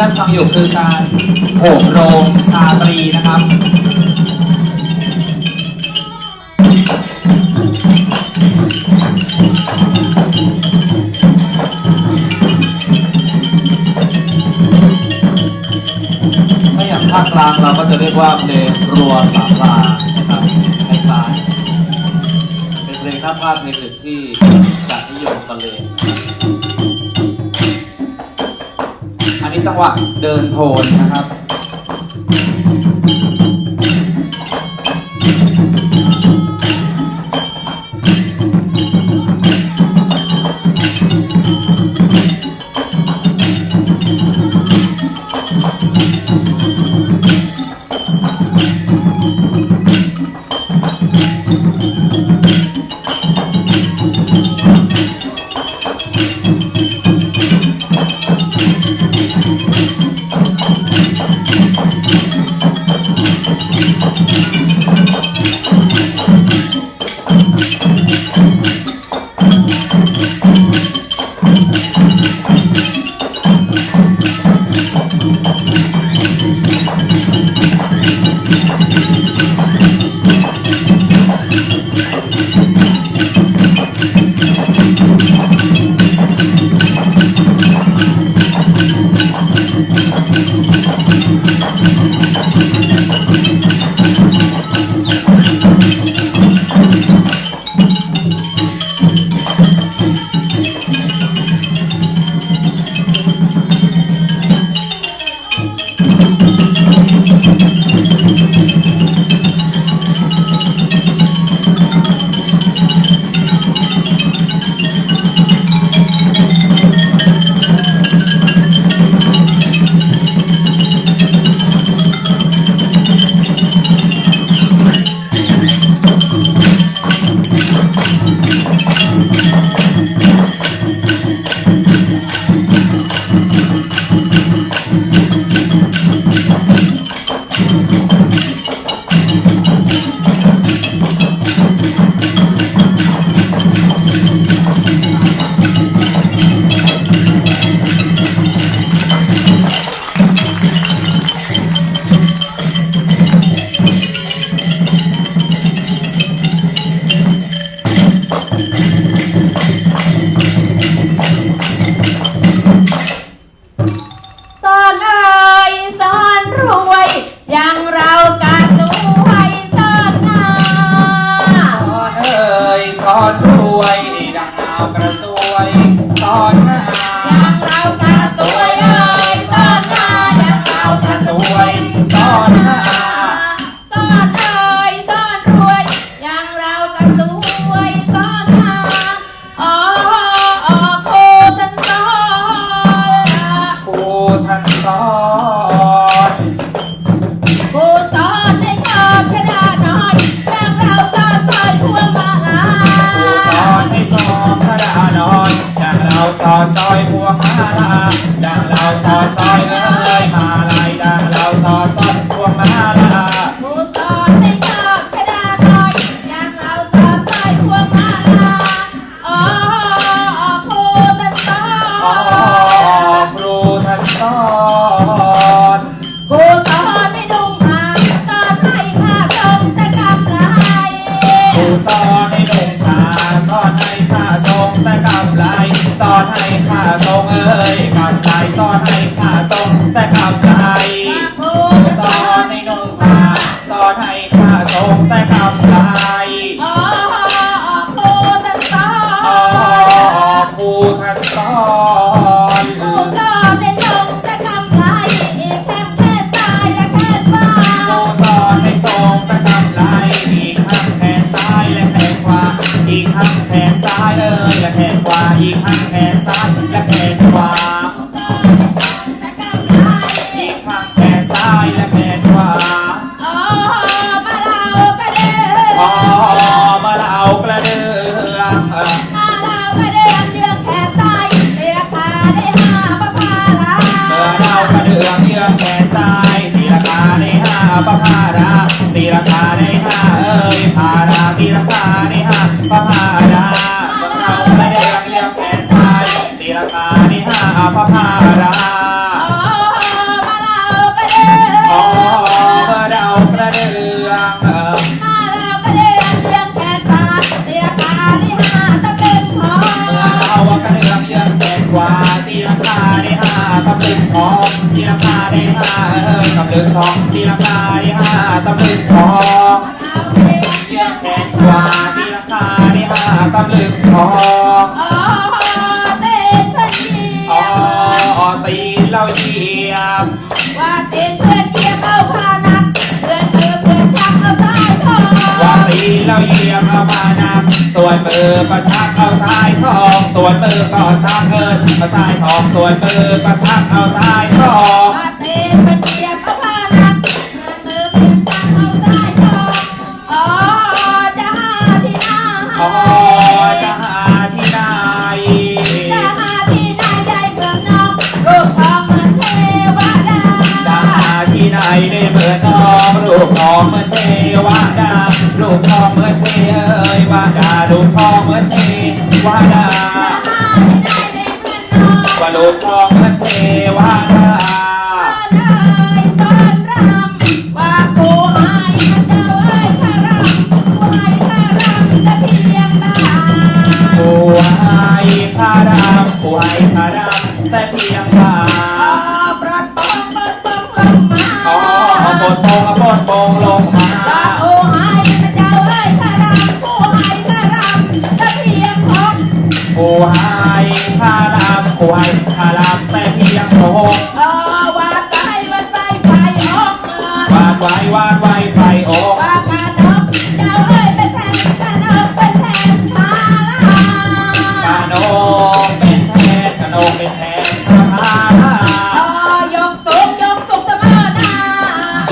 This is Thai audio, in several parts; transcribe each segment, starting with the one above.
ที่านฟังอยู่คือการโหมโรงชาตรีนะครับถ้าอย่างภาคกลางเราก็จะเรียกว่าเพลงรัวสามลานะครับคล้ายๆเป็นเพลงท่าพาดเพลงหนึ่งที่จะนิยมบรรเลง อันนี้จังหวะเดินโทนนะครับ กระสวยสอนหาอย่างเรา ให้ข้าทรงแต่กำไรครูสตันสออนนให้นุ่งผ้าสอนให้ข้าทรงแต่กำไรอ๋อครูตันสออ๋อนครูท่านสอนครูสอนให้ทรงแต่กำไรอีกแค่แค่ซ้ายและแค่ขวาครูสอนให้ทรงแต่กำไรอีกทั้งแขนซ้ายและแขนขวาอีกทั้งแขนซ้ายเอ้ยและแขนขวาอีกทั้งแขนซ้าย ปะพาราตีราคาในห้าเอ้ยพาราตีราคาในห้าปะพาราเราไม่ได้รังเรียงแขนซ้าตีราคาในห้าปะพาราอ๋อมาเรากระเดืองเออว่าตีลังกาได้ห้าตำลึงทองตีลัคาได้ห้าเอ้ยตเลึงทองตีลัคาำลึงทองเอาเรียนเยี่ยมแขแขนนขขวาวาตีลังกาได้ห้าตำลึงทองอ๋อเต้นเพื่อนเยี่อ๋ยอมตีนเราเหยียบว่าเต้นเพื่อนเยี่ยมเอาพานักเพื่อนมือเพื่อนชักเอาสายทองว่าตีนเราเหยียบเอามานำส่วนมือก็ชักเอาสายทองส่วนมือก็ชักเอินสายทองส่วนมือก็ชักเอาสายทอง ว่าเต้นเพื่อนเยี่ยม ดารูปทอเหมือนเทเอ้ยวาดารูปทอเหมือนเทวดาหาที่ได้เมืองนอกว่ารูปทอเหมือนเทวดาได้สอนรำว่าผู้ให้พระเจ้าเอ้ยข้ารำผู้ให้ข้ารำแต่เพียงบาผู้ให้ข้ารำผู้ให้ข้ารำแต่เพียงบ่าอ๋อปลดปองปลดปองลงมาอ๋อปนโปงปนโปงลงมาำผู้ให้ข้ารำแต่เพียงพงอ๋อวาดไปวัดไปไฟออกเมือวาดไว้วาดไว้ไฟอกว่าการนกเจ้าเอ้ยเป็นแทนการนกเป็นแทนทากาโนเป็นแทนกาโนเป็นแทนพระพาอ๋อยกสูงยกสูงเสมอหน้า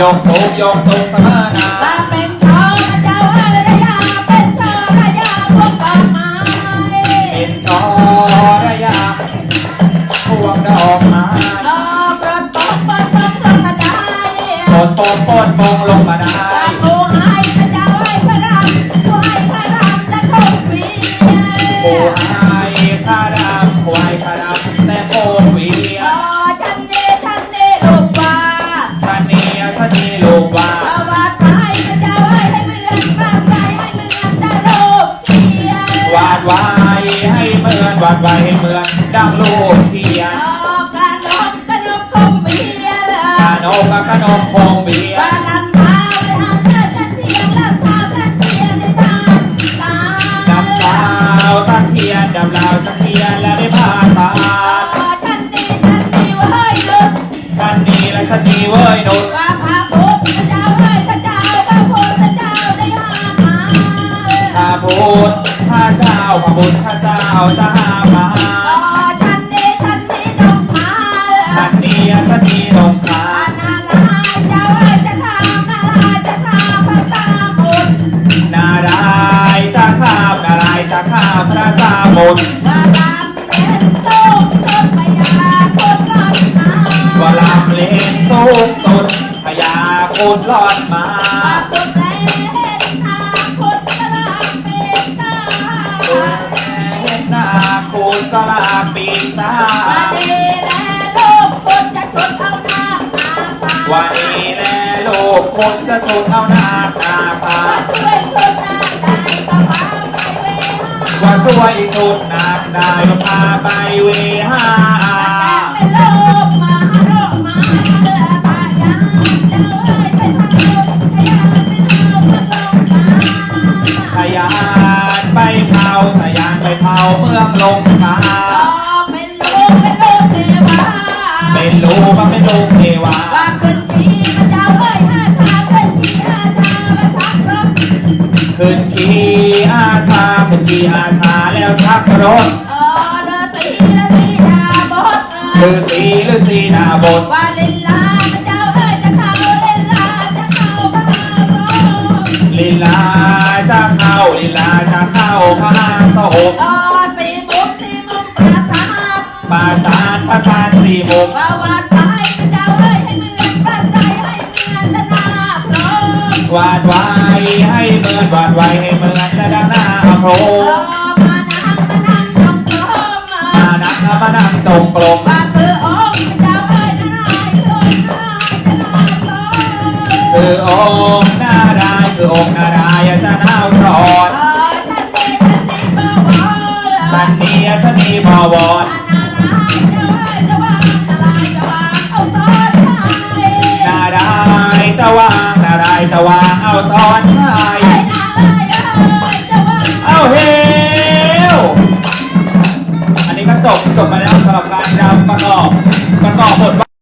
ยกสูงยกสูงเสมอหนา ปนโปงปนโปงลงมาได้ว่าผู้ให้เจ้าเอ้ยพระรำผู้ให้พระรำและคงวีผู้ให้ข้ารำผู้ให้ข้ารำแต่โคงเวียอ๋อฉันนี่ฉันนี่ลูกว่าชะนีลูกว่าเอาวาดไปพระเจ้าเอ้ยให้เหมือนบ้าไรให้เมือนตาโลเทียนวาดไว้ให้เมือนวาดไว้ให้เหมือนดังลูกเทียน กากับกาโนคงเวียว่าลำเท้าเลยอันเลิศกันเทียงลำเท้ากันเทียงในบ้านตาดำเช้าตะเทียนดำลาวตะเทียนและได้ผ่านตาฉันดีฉันดีเว้ยลุกชันนีและชันนีเว้ยนุนว่าพระพุทธเจ้าเอ้ยพระเจ้าพระพุทธเจ้าได้ห้ามาพระพุทธเจ้าพระพุทธเจ้าจะหามาามพระสามุทรว่าลำเป็นตุ้มต้นพญาคนรอดมาว่าลำเลนสูงสุดพญาคุณรอดมาว่าคนแลเห็นหน้าคนกำลังเป็นตาเห็นหน้าคุณก็ลาปีศาว่าจดีแลลูกคนจะชดเอาหน้าตาวันนี้แลลูกคนจะชุดเอาหน้าตา ว่าช่วยชุดนางได้พาไปเวหาเป็นลกมาโรคมาเลือตายาเจ้าเอ้ยไปทางโลกขยันไม่เอาเมืองลงมาทยานไปเผาทยานไปเผาเมืองลงกาเป็นลกเป็นลกเทวาเป็นลูกมาเป็นลูกเทวาว่าขึ้นทีพระเจ้าเอ้ยอาชาขึ้นทีอาชาประทับรถขึ้นขี่ ขึ้นขี่อาชาแล้วชักรถอ๋อเดอสีละสีดาบดฤาษีฤาษีนาบทว่าลินลาพระเจ้าเอ้ยจะเข้าลินลาจะเข้าพระรมลีลาจะเข้าลีลาจะเข้าพระสงฆ์อ๋อสีมุกสีมุกประสาทปราสาทปราสาทสีมุกว่าวาดไปพระเจ้าเอ้ยให้เหมือนบ้านใดให้เหมือนตะนาพระวาดไว้ให้เหมือนวาดไว้ให้เหมือนและดังหน้า พมาดังมาดังจงกรมมามาดังมาดังจงกรมบาเพื่อองค์เจ้าเอ้ยนายคือองค์นายจะนาสอนคือองค์นารายคือองค์นารายจะนาสอนสันนีชนีบวรนารายจะวางนารายจะวางเอาสอนชา จบไปแล้วสำหรับการนำประกอบประกอบบท